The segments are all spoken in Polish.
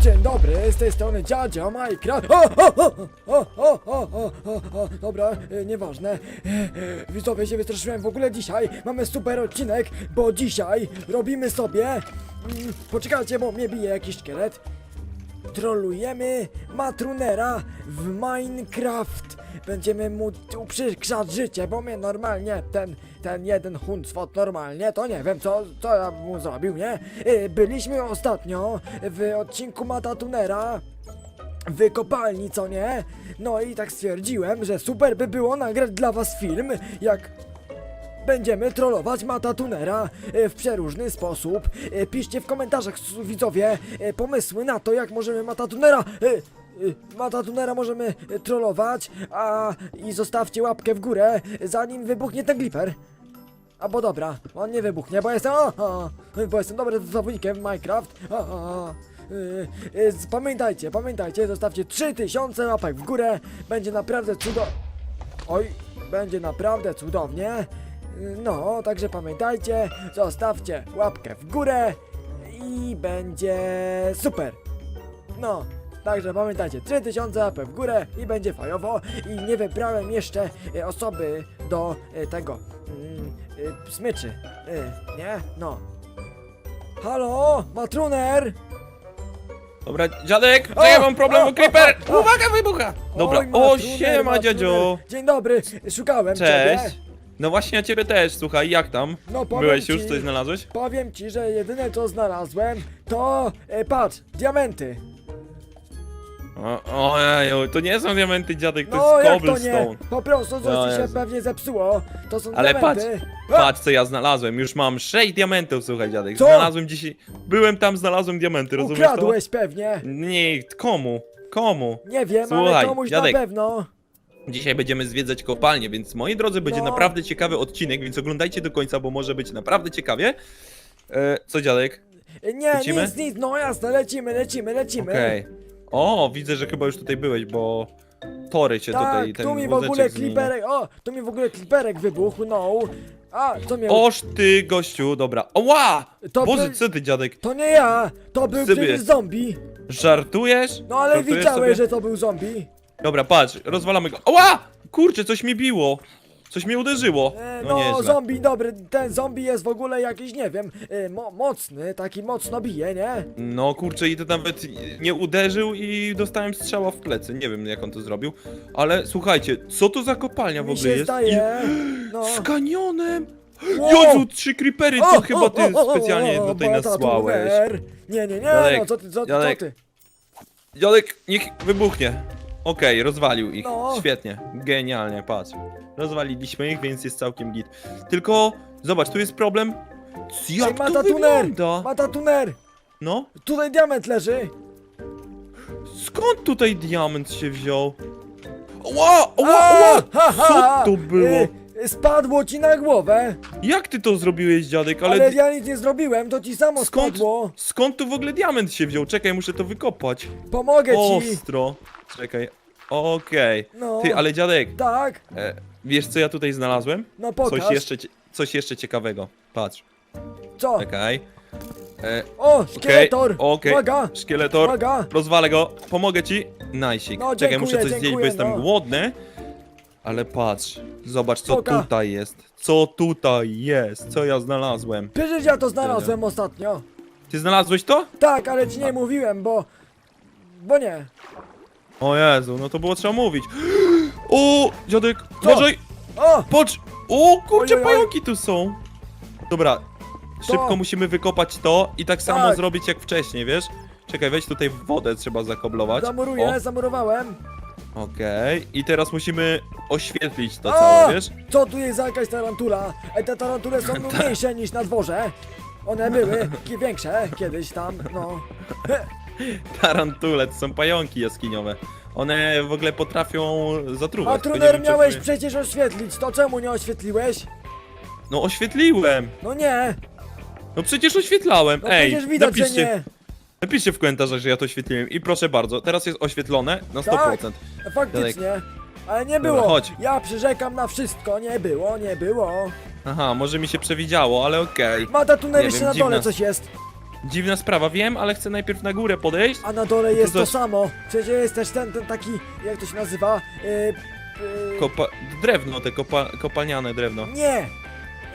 dzień dobry, z tej strony Dziadzia Minecraft. O, o, o, o, o, o, o, o, o, dobra, e, nieważne. E, e, Widzowie się wystraszyłem w ogóle dzisiaj. Mamy super odcinek, bo dzisiaj robimy sobie... Mm, poczekajcie, bo mnie bije jakiś szkielet. Trolujemy Matrunera w Minecraft. Będziemy mu uprzykrzać życie, bo mnie normalnie ten, ten jeden huncwot normalnie, to nie wiem co, co ja mu zrobił, nie? Y, Byliśmy ostatnio w odcinku Matatunera w kopalni, co nie? No i tak stwierdziłem, że super by było nagrać dla was film, jak Będziemy trollować Mata Tunera e, w przeróżny sposób. E, Piszcie w komentarzach, widzowie, e, pomysły na to, jak możemy Mata Tunera... Mata Tunera możemy trollować, a i zostawcie łapkę w górę, zanim wybuchnie ten Clipper. Albo dobra, on nie wybuchnie, bo jestem... O, o, bo jestem dobrym zawodnikiem w Minecraft. E, e, z- Pamiętajcie, pamiętajcie, zostawcie 3000 łapek w górę, będzie naprawdę cudo... Oj, będzie naprawdę cudownie. No, także pamiętajcie, zostawcie łapkę w górę i będzie super. No, także pamiętajcie, 3000 łapek w górę i będzie fajowo. I nie wybrałem jeszcze e, osoby do e, tego e, smyczy. Nie? No. Halo, Matruner! Dobra, dziadek, O, ja mam problem, o, creeper! o, o. Uwaga, wybucha! Dobra, Oj, o Matruner, siema Matruner. dziadzio! Dzień dobry, szukałem Cześć! No właśnie ja ciebie też, słuchaj, jak tam? No, powiem Byłeś już, ci- coś znalazłeś? Powiem ci, że jedyne co znalazłem to, e, patrz, diamenty. O, ojeju, to nie są diamenty dziadek, to No jest jak to nie? cobblestone. Po prostu coś O ci się Jezu. pewnie zepsuło. To są Ale patrz, diamenty. A! patrz co ja znalazłem, już mam 6 diamentów, słuchaj dziadek. Co? Znalazłem dzisiaj, byłem tam, znalazłem diamenty, rozumiesz to? Ukradłeś pewnie. Nie, komu? Komu? Nie wiem, ale Słuchaj, komuś dziadek. na pewno. Dzisiaj będziemy zwiedzać kopalnię, więc moi drodzy, będzie No. naprawdę ciekawy odcinek, więc oglądajcie do końca, bo może być naprawdę ciekawie. E, co dziadek? Nie, Lecimy? nic, nic, no jasne, lecimy, lecimy, lecimy. Okej. O, widzę, że chyba już tutaj byłeś, bo tory się Tak, tutaj, ten tu mi w wózeczek ogóle zmienia. kliperek, o, tu mi w ogóle kliperek wybuchł, no. A, co miał? Oż ty, gościu, dobra. Oła! To Boże, by- co ty, dziadek? To nie ja, to był Sobie. przecież zombie. Żartujesz? No ale Żartujesz widziałeś, sobie? że to był zombie. Dobra, patrz, rozwalamy go. Oła! Kurczę, coś mi biło. Coś mnie uderzyło. E, No, no, nieźle. zombie, dobry, ten zombie jest w ogóle jakiś, nie wiem, e, mo mocny, taki mocno bije, nie? No kurczę i to nawet nie uderzył i dostałem strzała w plecy. Nie wiem jak on to zrobił. Ale słuchajcie, co to za kopalnia w Mi ogóle się jest? zdaje, no. I... Z kanionem! Wow! Jezu, trzy creepery, to chyba ty specjalnie tutaj Bata nasłałeś. Tuner. Nie, nie, nie, no co ty, co, ty, co ty? Niech wybuchnie. Okej, rozwalił ich. No. Świetnie, genialnie, patrz. Rozwaliliśmy ich, więc jest całkiem git. Tylko, zobacz, tu jest problem. Ej, Jak to Mata Tuner, wygląda? Mata Tuner, No, tutaj diament leży. skąd tutaj diament się wziął? Ła, ła, ła! ha, ha, Co to było? e, Spadło ci na głowę, Jak ty to zrobiłeś, dziadek? ale, Ale ja nic nie zrobiłem, to ci samo skąd, spadło. skąd tu w ogóle diament się wziął? Czekaj, muszę to wykopać. Pomogę ci. Ostro. Czekaj. Okej. No, Ty, ale dziadek, tak, e, wiesz co ja tutaj znalazłem? no pokaż. Coś jeszcze, cie- coś jeszcze ciekawego. Patrz, Co? czekaj. E, O, szkieletor, okej. uwaga, Szkieletor, uwaga. rozwalę go, pomogę ci. Najsik. No, Czekaj, dziękuję, muszę coś zjeść, bo dziękuję, jestem no. głodny. Ale patrz, zobacz co Poka. tutaj jest. Co tutaj jest? Co ja znalazłem? Przecież ja to znalazłem ostatnio. Ty znalazłeś to? Tak, ale ci nie mówiłem, bo... Bo nie. O Jezu, no to było trzeba mówić. O, dziadek, Co? uważaj, O, patrz. O, kurczę, Oj, oj, oj. pająki tu są. Dobra, szybko musimy wykopać to i tak samo Tak. zrobić jak wcześniej, wiesz? Czekaj, weź tutaj wodę, trzeba zakoblować. zamuruję, zamurowałem. O, Okej, i teraz musimy oświetlić to całe, wiesz? Co tu jest za jakaś tarantula? Ej, te tarantule są mniejsze niż na dworze. One były większe kiedyś tam, no. Tarantule, to są pająki jaskiniowe. One w ogóle potrafią zatruwać. A tylko nie Truner wiem, miałeś przecież oświetlić, to czemu nie oświetliłeś? No oświetliłem. No nie, No przecież oświetlałem. no Ej, przecież widać, że napiszcie, nie. napiszcie w komentarzach, że ja to oświetliłem. I proszę bardzo, teraz jest oświetlone na 100%. Tak, faktycznie. Ale nie Dobra, było. chodź. Ja przyrzekam na wszystko, nie było, nie było. Aha, może mi się przewidziało, ale okej. Mata Tuner Nie jeszcze wiem, na dole dziwne. coś jest. Dziwna sprawa, wiem, ale chcę najpierw na górę podejść. A na dole jest to samo. Przecież jest też ten, ten taki, jak to się nazywa? Yy, yy, Kopa... Drewno, te kopa... kopalniane drewno. nie!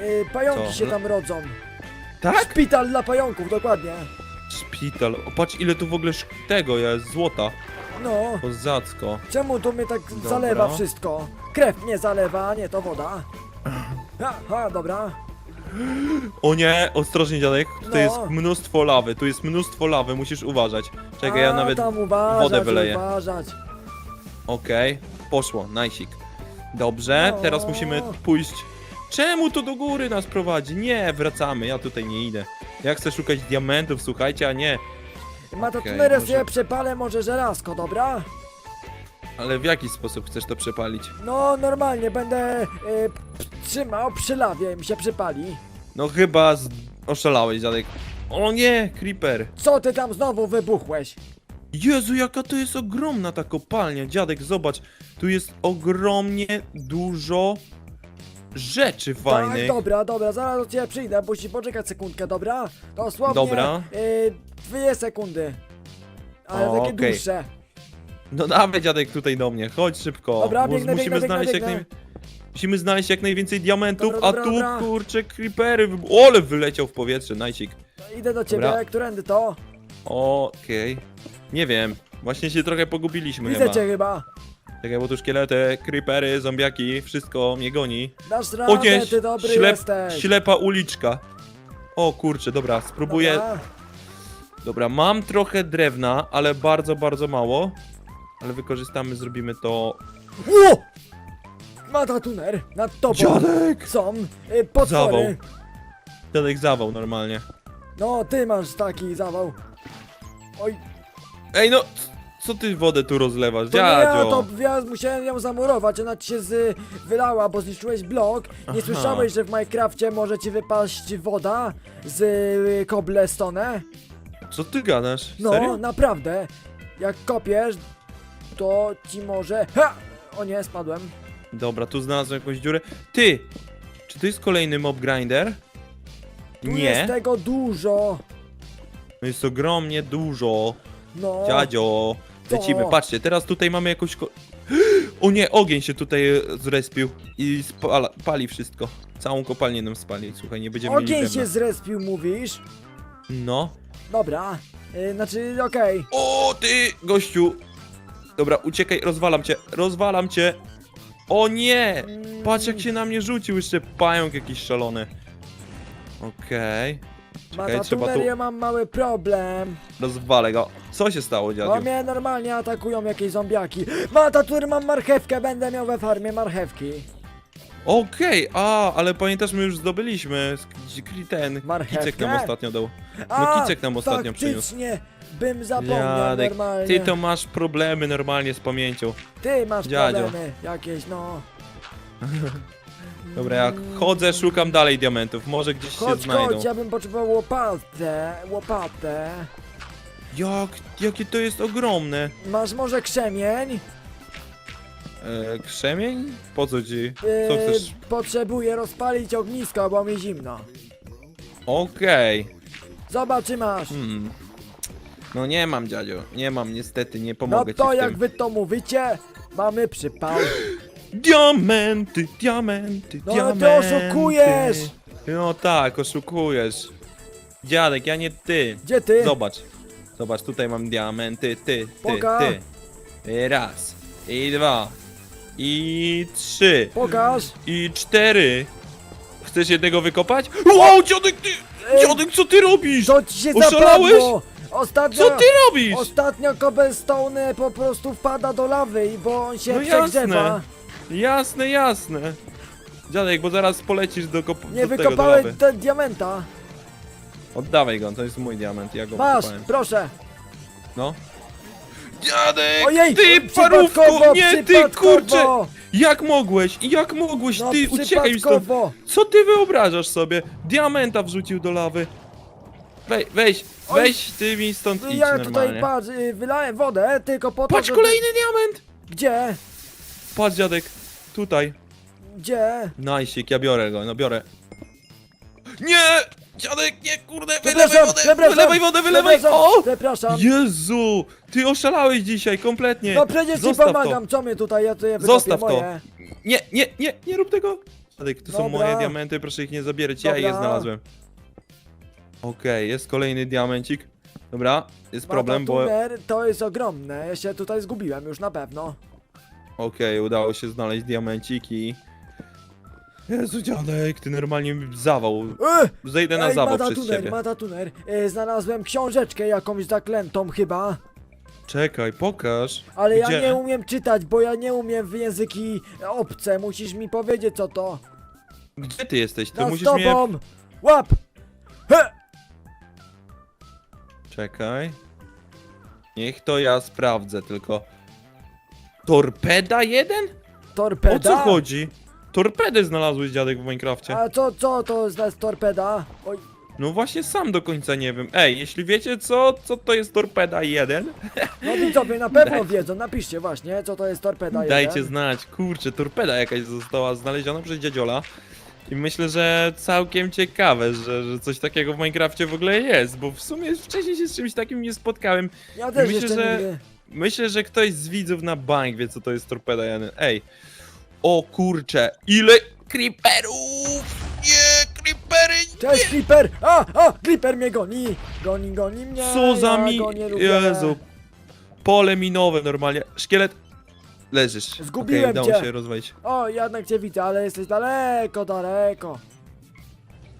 Yy, pająki Co? się No- tam rodzą. Tak? Szpital dla pająków, dokładnie. Szpital. O, patrz ile tu w ogóle sz... tego jest, złota. No, Kozacko. czemu tu mnie tak Dobra. zalewa wszystko? Krew mnie zalewa, nie to woda. Ha, ha, dobra. O nie, ostrożnie dziadek, tutaj No. jest mnóstwo lawy, tu jest mnóstwo lawy, musisz uważać. Czekaj, ja A, nawet... tam uważać, wodę wyleję. uważać. Okej, poszło, najsik. Dobrze, No. teraz musimy pójść... Czemu to do góry nas prowadzi? Nie, wracamy, ja tutaj nie idę. Ja chcę szukać diamentów, słuchajcie, a nie. Ma to Okej, tunerę może- przepalę może żelazko, dobra? Ale w jaki sposób chcesz to przepalić? No, normalnie będę y, przy lawie i mi się przypali. No chyba z... oszalałeś, dziadek. O nie, creeper. Co ty tam znowu wybuchłeś? Jezu, jaka to jest ogromna ta kopalnia. Dziadek, zobacz, tu jest ogromnie dużo rzeczy Tak, fajnych. dobra, dobra, zaraz do ciebie przyjdę, musi poczekać sekundkę, dobra? Dosłownie Dobra. Y, dwie sekundy. Ale O, takie okej. dłuższe. No dawaj dziadek tutaj do mnie, chodź szybko. Dobra, biegnę, musimy biegnę, znaleźć biegnę, jak naj... Musimy znaleźć jak najwięcej diamentów, Dobra, dobra, a tu dobra. kurczę creepery. wybu- Ole wyleciał w powietrze, najcik. Idę do ciebie, Dobra. którędy to? Okej. Nie wiem. Właśnie się trochę pogubiliśmy Widzę chyba. cię chyba. Czekaj, bo tu szkielety, creepery, zombiaki, wszystko mnie goni. Dasz O radę, nie, ty dobry ślep, jesteś. ślepa uliczka. O kurczę, dobra, spróbuję. Dobra. Dobra. mam trochę drewna, ale bardzo, bardzo mało. Ale wykorzystamy, zrobimy to. Mata tuner, nad tobą Dziadek! są y, potwory. Zawał. Dziadek zawał normalnie. No, ty masz taki zawał. Oj, Ej no, c- co ty wodę tu rozlewasz, to nie ja, dziadzio? to ja musiałem ją zamurować, ona ci się z, wylała, bo zniszczyłeś blok. Nie Aha. słyszałeś, że w Minecrafcie może ci wypaść woda z y, cobblestone? Co ty gadasz? No, Serio? naprawdę. Jak kopiesz, to ci może... Ha! O nie, spadłem. Dobra, tu znalazłem jakąś dziurę. Ty! Czy to jest kolejny mob grinder? Tu Nie, jest tego dużo. to jest ogromnie dużo. No. Dziadzio, lecimy. Patrzcie, teraz tutaj mamy jakąś. Ko- o nie, ogień się tutaj e, zrespił i spala, pali wszystko. Całą kopalnię nam spali. Słuchaj, nie będziemy mieli Ogień drewna. się zrespił, mówisz? No. Dobra. Y, znaczy, okej. O ty, gościu! Dobra, uciekaj, rozwalam cię, rozwalam cię. O nie! Mm, Patrz jak się na mnie rzucił, jeszcze pająk jakiś szalony. Okej. Czekaj, trzeba tu... tuneria, mam mały problem. Rozwalę go. Co się stało, Bo dziadziu? mnie normalnie atakują jakieś zombiaki. Ma ta tuner, mam marchewkę, będę miał we farmie marchewki. Okej, a, ale pamiętasz, my już zdobyliśmy sk- ten, Marchewkę? kicek nam ostatnio dał. A, No kicek nam ostatnio przyniósł. faktycznie, bym zapomniał Jadek, normalnie. ty to masz problemy normalnie z pamięcią. Ty masz Dziadzio. problemy jakieś, no. Dobra, jak chodzę, szukam dalej diamentów, może gdzieś się Chodź, znajdą. chodź, ja bym potrzebował łopatę, łopatę. Jak, jakie to jest ogromne. Masz może krzemień? E, krzemień? Po co ci? Co Yy, chcesz? Potrzebuję rozpalić ognisko, bo mi zimno. Okej. Zobacz, czy masz. Hmm. No nie mam, dziadzio. Nie mam, niestety, nie No pomogę to ci w jak tym. wy to mówicie, mamy przypał. Diamenty, diamenty, No, ale ty diamenty. oszukujesz! No tak, oszukujesz. Dziadek, ja nie ty. Gdzie ty? Zobacz. Zobacz, tutaj mam diamenty, ty, ty, Poka. ty. Raz. I dwa. I trzy. Pokaż. I cztery. Chcesz jednego wykopać? Wow, dziadek, ty! Ej, Dziadek, co ty robisz? To ci się Oszalałeś? zapadło! Ostatnio, Co ty robisz? ostatnio cobblestone po prostu wpada do lawy, i bo on się No przegrzewa. jasne. Jasne, jasne. Dziadek, bo zaraz polecisz do, kop- Nie do tego do wykopałeś lawy. te diamenta. Oddawaj go, to jest mój diament, ja go Masz, wykopałem. proszę. No. Dziadek, Ojej, ty parówko! Nie, ty kurczę! Jak mogłeś? Jak mogłeś? No, ty uciekaj mi stąd! przypadkowo. Co ty wyobrażasz sobie? Diamenta wrzucił do lawy. Wej, weź, Oj. weź ty mi stąd idź Ja normalnie. tutaj patrz, y, wylałem wodę tylko po to, Patrz, żeby- kolejny diament! Gdzie? Patrz dziadek, tutaj. Gdzie? Najsik, ja biorę go, no biorę. Nie! Dziadek, nie, kurde, Przepraszam, wylewaj wodę, przepraszam, wylewaj wodę, wylewaj! przepraszam, O! Przepraszam. Jezu, ty oszalałeś dzisiaj kompletnie. No przecież ci Zostaw pomagam, co my tutaj, ja tutaj Zostaw to. moje. Nie, nie, nie, nie rób tego. Dziadek, to są Dobra. moje diamenty, proszę ich nie zabierać, ja je Dobra. znalazłem. Okej, jest kolejny diamencik. Dobra, jest problem, bo... Okej, to jest ogromne, ja się tutaj zgubiłem już na pewno. udało się znaleźć diamenciki. Jezu, dziadek, ty normalnie zawał. E, Zejdę na ej, zawał Mata przez Tuner, ciebie. Mata Tuner, e, znalazłem książeczkę jakąś zaklętą chyba, Czekaj, pokaż. ale Gdzie? ja nie umiem czytać, bo ja nie umiem w języki obce, musisz mi powiedzieć co to. Gdzie ty jesteś? To Na musisz mnie... tobą! Łap! He! Czekaj. Niech to ja sprawdzę, tylko... Torpeda jeden? O Torpeda? co chodzi? Torpedę znalazłeś dziadek w Minecrafcie. A co, co to jest torpeda? Oj, No właśnie sam do końca nie wiem. Ej, jeśli wiecie co, co to jest torpeda 1, no widzowie na pewno wiedzą, napiszcie właśnie, co to jest torpeda dajcie jeden. znać. Kurczę, torpeda jakaś została znaleziona przez dziadziola. I myślę, że całkiem ciekawe, że, że coś takiego w Minecrafcie w ogóle jest, bo w sumie wcześniej się z czymś takim nie spotkałem. Ja też Myślę, jeszcze że- nigdy. Myślę, że ktoś z widzów na bank wie, co to jest torpeda 1. Ej, o kurcze, ile creeperów! Nie, creepery! Cześć Creeper! A, a, Creeper mnie goni! Goni, goni mnie! Co za ja mi... go nie lubię. Jezu. Pole minowe normalnie. Szkielet... Leżysz. Zgubiłem Okej, udało cię. się rozwalić. O, jednak cię widzę, ale jesteś daleko, daleko.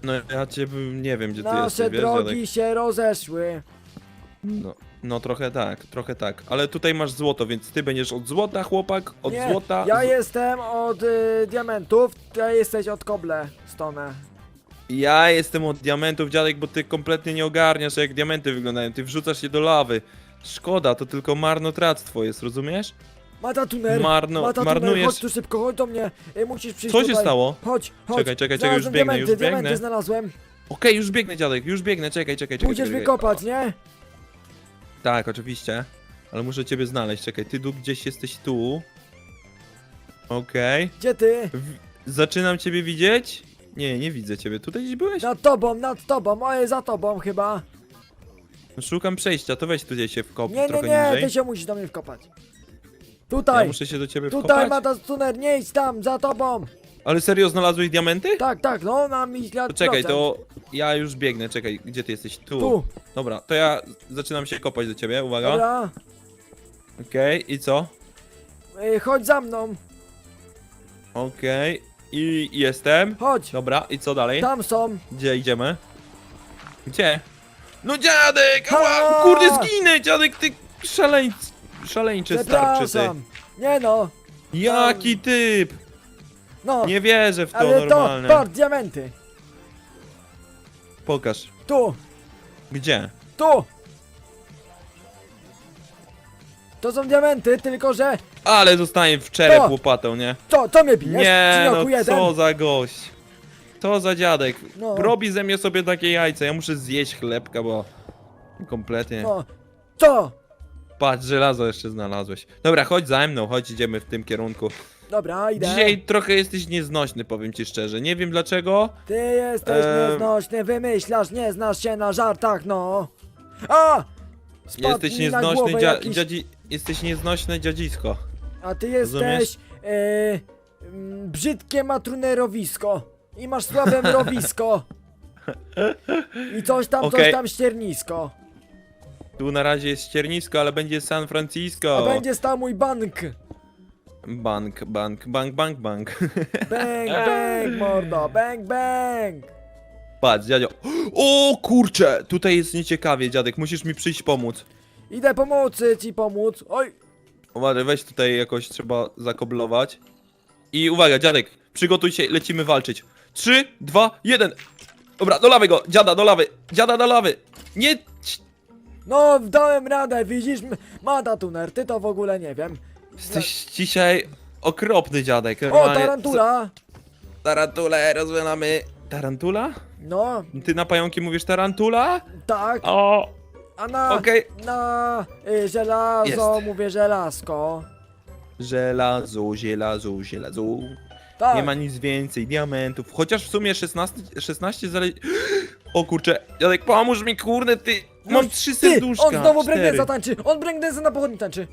No ja cię bym- nie wiem, gdzie ty Nasze jesteś, wiesz, drogi się rozeszły. No, no trochę tak, trochę tak. Ale tutaj masz złoto, więc ty będziesz od złota, chłopak, od nie, złota... ja z- jestem od y, diamentów, ty jesteś od koble, stone. ja jestem od diamentów, dziadek, bo ty kompletnie nie ogarniasz, jak diamenty wyglądają. Ty wrzucasz je do lawy. Szkoda, to tylko marnotrawstwo jest, rozumiesz? Mata Tuner, Marno- Mata Tuner, marnujesz- chodź tu szybko, chodź do mnie. Y, musisz przyjść Co się tutaj. stało? Chodź, chodź. Czekaj, czekaj, czekaj, już Znalazłem biegnę, diamenty, już biegnę. diamenty znalazłem. Okej, już biegnę, dziadek, już biegnę, czekaj, czekaj, czekaj. Pójdziesz czekaj. wykopać, nie? Tak, oczywiście. Ale muszę ciebie znaleźć. Czekaj, ty tu gdzieś jesteś tu. Okej. Gdzie ty? W- Zaczynam ciebie widzieć? Nie, nie widzę ciebie. Tutaj gdzieś byłeś? Nad tobą, nad tobą, oj, za tobą chyba. No, Szukam przejścia, to weź tu gdzieś się wkop Nie, nie, trochę nie, niżej. ty się musisz do mnie wkopać. Ja Tutaj, muszę się do ciebie tutaj wkopać. Mata Tuner, nie idź tam, za tobą. Ale serio znalazłeś diamenty? Tak, tak, no, na mi To czekaj, to ja już biegnę, czekaj, gdzie ty jesteś? Tu. Tu, Dobra, to ja zaczynam się kopać do ciebie, uwaga. dobra. Okej, i co? Y, chodź za mną, Okej, i jestem. chodź. Dobra, i co dalej? Tam są. Gdzie idziemy? Gdzie? No dziadek! Ała! Ha! Kurde, zginę! Dziadek, ty szaleńc... szaleńczy starczy ty. Przepraszam. Nie no, Jaki typ! No. Nie wierzę w to ale to, normalne. patrz, diamenty. Pokaż. Tu, Gdzie? tu. To są diamenty, tylko że... Ale zostaję w czerep To! łopatą, nie? Co, co mnie bijesz? Nie, no jeden? co za gość. Co za dziadek. No. Robi ze mnie sobie takie jajca. Ja muszę zjeść chlebka, bo... Kompletnie. No, co? Patrz, żelazo jeszcze znalazłeś. Dobra, chodź za mną, chodź, idziemy w tym kierunku. Dobra, idę. Dzisiaj trochę jesteś nieznośny, powiem ci szczerze. Nie wiem dlaczego. Ty jesteś nieznośny, wymyślasz, nie znasz się na żartach, no. A! Spadł Jesteś mi na nieznośny, głowę dzia jakiś... dziadzi... Jesteś nieznośne dziadzisko. A ty Rozumiesz? jesteś... E, mm, brzydkie matrunerowisko. I masz słabe mrowisko. I coś tam, coś Okej. tam ściernisko. Tu na razie jest ściernisko, ale będzie San Francisco. A będzie stał mój bank. Bank, bank, bank, bank, bank. Bang, bang, mordo, bang, bang. Patrz, dziadzio. O kurcze! Tutaj jest nieciekawie, dziadek. Musisz mi przyjść pomóc. Idę pomocy ci pomóc. Oj, Uważaj, weź tutaj jakoś trzeba zakoblować. I uwaga, dziadek, przygotuj się, lecimy walczyć. Trzy, dwa, jeden. Dobra, do lawy go, dziada do lawy, dziada do lawy. Nie... no dałem radę, widzisz? M- Mata tuner, ty to w ogóle nie wiem. Jesteś dzisiaj okropny dziadek. O, normalnie. tarantula. Tarantulę rozwalamy. Tarantula? No, Ty na pająki mówisz tarantula? tak. O, A na, okej. na y, żelazo Jest. mówię żelazko. Żelazo, żelazo, żelazo. Tak. Nie ma nic więcej, diamentów. Chociaż w sumie 16, 16 zale... O kurczę, dziadek, pomóż mi, kurde, ty! Mam Już trzy Ty, serduszka, on znowu cztery. breakdance tańczy! On breakdance na pochodni tańczy!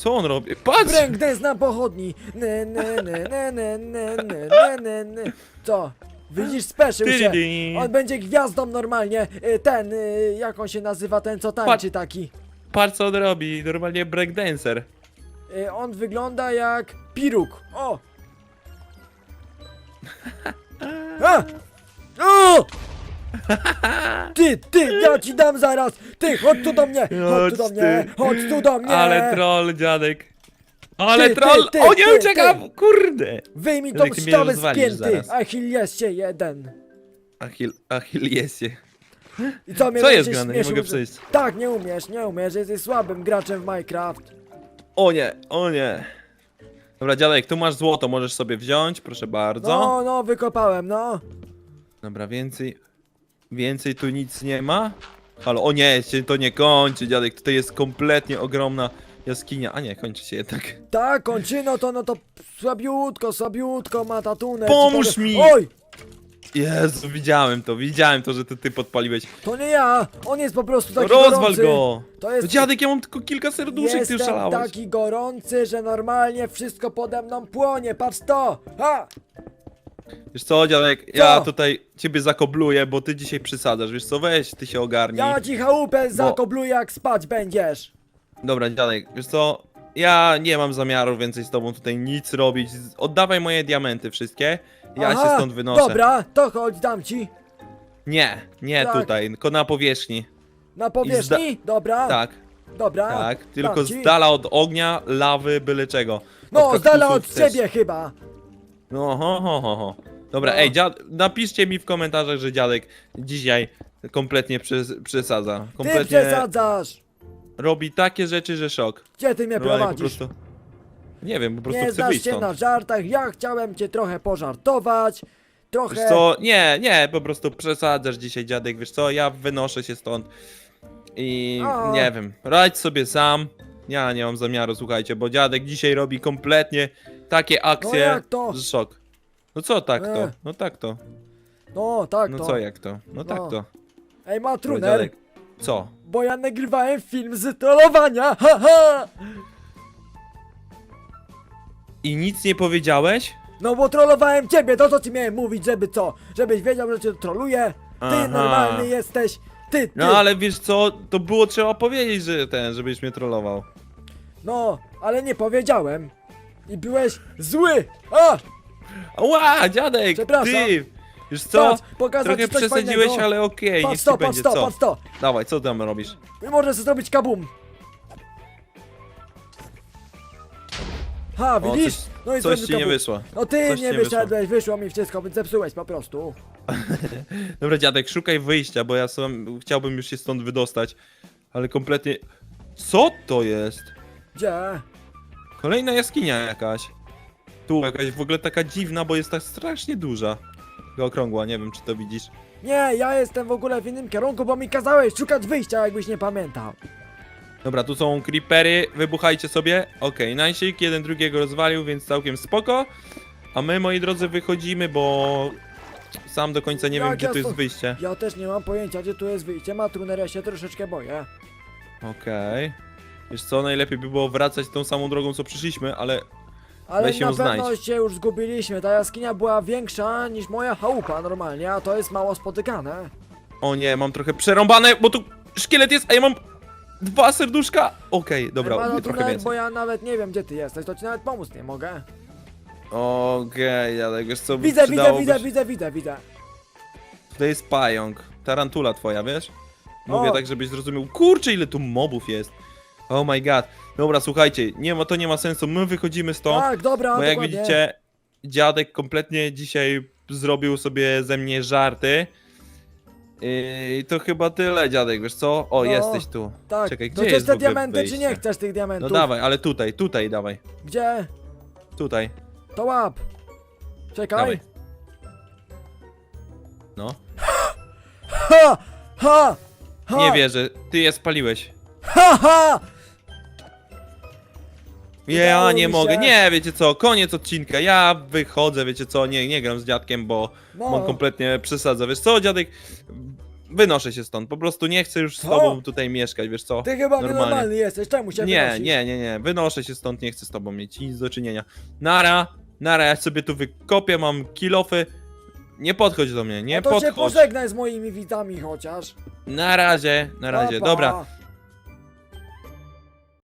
Co on robi? Patrz! Breakdance na pochodni! Ne, ne, ne, ne, ne, ne, ne, ne, ne, ne. Co? Widzisz, speszył się! On będzie gwiazdą normalnie! Y, Ten, y, jak on się nazywa, ten co tańczy taki? Patrz co on robi, normalnie breakdancer. Y, On wygląda jak piruk. O! A! O! Ty, ty, ja ci dam zaraz! Ty, chodź tu do mnie! Chodź tu do Chodź mnie! ty. Chodź tu do mnie! Ale troll, dziadek. Ale Ty, ty, troll! ty, o nie, ty, uciekam! Kurde! Wyjmij tą Dziadek, ty mnie szczawę rozwalisz spięty! zaraz. Achillesie jeden! Achil, Achillesie. I co mnie Co jest będziesz grane? Nie śmieszył, mogę że- przejść. Tak, nie umiesz, nie umiesz, jesteś słabym graczem w Minecraft. O nie, o nie. Dobra, dziadek, tu masz złoto, możesz sobie wziąć, proszę bardzo. No, no, wykopałem, no. Dobra, więcej. Więcej tu nic nie ma. Ale o nie, się to nie kończy, dziadek. Tutaj jest kompletnie ogromna jaskinia. A nie, kończy się jednak. Tak, kończyno to, no to słabiutko, słabiutko ma tatunek. Pomóż mi! Oj, Jezu, widziałem to, widziałem to, że to ty podpaliłeś. to nie ja, on jest po prostu taki rozwal gorący. go! To jest... Dziadek, ja mam tylko kilka serduszek, ty Jestem szalałeś. taki gorący, że normalnie wszystko pode mną płonie, patrz to! Ha! Wiesz co, dziadek, ja Co? tutaj ciebie zakobluję, bo ty dzisiaj przysadzasz, wiesz co, weź, ty się ogarnij. Ja ci chałupę zakobluję jak spać będziesz! Dobra, dziadek, wiesz co, ja nie mam zamiaru więcej z tobą tutaj nic robić. Z- Oddawaj moje diamenty wszystkie, ja Aha, się stąd wynoszę. Dobra, to chodź, dam ci. Nie, nie Tak. tutaj, tylko na powierzchni. Na powierzchni? Dobra, Tak, dobra. tak, tylko dam ci. z dala od ognia, lawy, byle czego. No, z dala od kaktusów też. ciebie chyba. No, ho, ho, ho, ho. Dobra, No. ej, dziad... napiszcie mi w komentarzach, że dziadek dzisiaj kompletnie przes przesadza. Ty Kompletnie przesadzasz! robi takie rzeczy, że szok. Gdzie ty mnie Normalnie po prowadzisz? prostu... Nie wiem, po prostu Nie chcę znasz wyjść się stąd. na żartach, ja chciałem cię trochę pożartować. Trochę... Wiesz co, nie, nie, po prostu przesadzasz dzisiaj dziadek, wiesz co, ja wynoszę się stąd i nie wiem, radź sobie sam, ja nie mam zamiaru, słuchajcie, bo dziadek dzisiaj robi kompletnie takie akcje, No jak to? że szok. No co tak to, E. no tak to, No, tak no to. co jak to, no tak No. to. Ej, Dobra, Matruner, dziadek, co? bo ja nagrywałem film z trollowania, haha! I nic nie powiedziałeś? No bo trollowałem ciebie, to co ci miałem mówić, żeby co? Żebyś wiedział, że cię trolluję? Ty Aha. normalny jesteś, ty, ty. No ale wiesz co, to było trzeba powiedzieć, że ten, żebyś mnie trollował. No, ale nie powiedziałem. I byłeś zły! A! Ła, dziadek, Przepraszam. ty! Wiesz co? Patrz, pokazać Trochę ci coś przesadziłeś, fajnego. ale okej, Patrz niech to, patrz będzie, to, co? patrz to! Dawaj, co tam robisz? Możesz zrobić kabum! Ha, O, widzisz? coś- no i Coś ci nie wyszło. No ty coś ci nie nie wyszło. wyszedłeś, wyszło mi wszystko, więc zepsułeś po prostu. Dobra, dziadek, szukaj wyjścia, bo ja sam chciałbym już się stąd wydostać. Ale kompletnie... Co to jest? Gdzie? Kolejna jaskinia jakaś. Tu jakaś w ogóle taka dziwna, bo jest tak strasznie duża. Taka okrągła, nie wiem czy to widzisz. Nie, ja jestem w ogóle w innym kierunku, bo mi kazałeś szukać wyjścia, jakbyś nie pamiętał. Dobra, tu są creepery, wybuchajcie sobie. Okej, Najsik jeden drugiego rozwalił, więc całkiem spoko. A my, moi drodzy, wychodzimy, bo... Sam do końca nie Jak wiem, gdzie ja tu jest stąd- wyjście. Ja też nie mam pojęcia, gdzie tu jest wyjście. Matruner, ja się troszeczkę boję. Okej. Wiesz co, najlepiej by było wracać tą samą drogą, co przyszliśmy, ale Ale Weź ją na pewno znajdź. się już zgubiliśmy. Ta jaskinia była większa niż moja chałupa normalnie, a to jest mało spotykane. O nie, mam trochę przerąbane, bo tu szkielet jest, a ja mam dwa serduszka. Okej, dobra, Ej, trochę Matruner, więcej. bo ja nawet nie wiem, gdzie ty jesteś, to ci nawet pomóc nie mogę. Okej, Jadek, wiesz co, Widzę, widzę, przydałoby widzę, się- widzę, widzę, widzę. To jest pająk, tarantula twoja, wiesz? Mówię O. tak, żebyś zrozumiał. Kurczę, ile tu mobów jest. Oh my god. Dobra, słuchajcie, nie ma, to nie ma sensu, my wychodzimy stąd, Tak, dobra, bo jak dokładnie. widzicie, dziadek kompletnie dzisiaj zrobił sobie ze mnie żarty. I to chyba tyle, dziadek, wiesz co? O, No, jesteś tu. Tak, Czekaj, to gdzie chcesz jest w te ogóle diamenty, czy nie wyjście? chcesz tych No diamentów? dawaj, ale tutaj, tutaj dawaj. Gdzie? Tutaj. To łap. Czekaj. Dawaj. No. Ha! Ha! Ha! Nie wierzę, ty je spaliłeś. Ha, ha! Ja nie mi mogę, się. nie, wiecie co, koniec odcinka, ja wychodzę, wiecie co, nie, nie gram z dziadkiem, bo No. on kompletnie przesadza, wiesz co, dziadek, wynoszę się stąd. Po prostu nie chcę już z Co? tobą tutaj mieszkać, wiesz co? Ty chyba Normalnie. nienormalny jesteś, czemu się Nie, wynosisz? nie, nie, nie. Wynoszę się stąd, nie chcę z tobą mieć nic do czynienia. Nara, nara, ja sobie tu wykopię, mam kilofy. Nie podchodź do mnie, nie no to się podchodź. pożegnaj z moimi widzami chociaż. Na razie, na razie. Pa, pa. Dobra,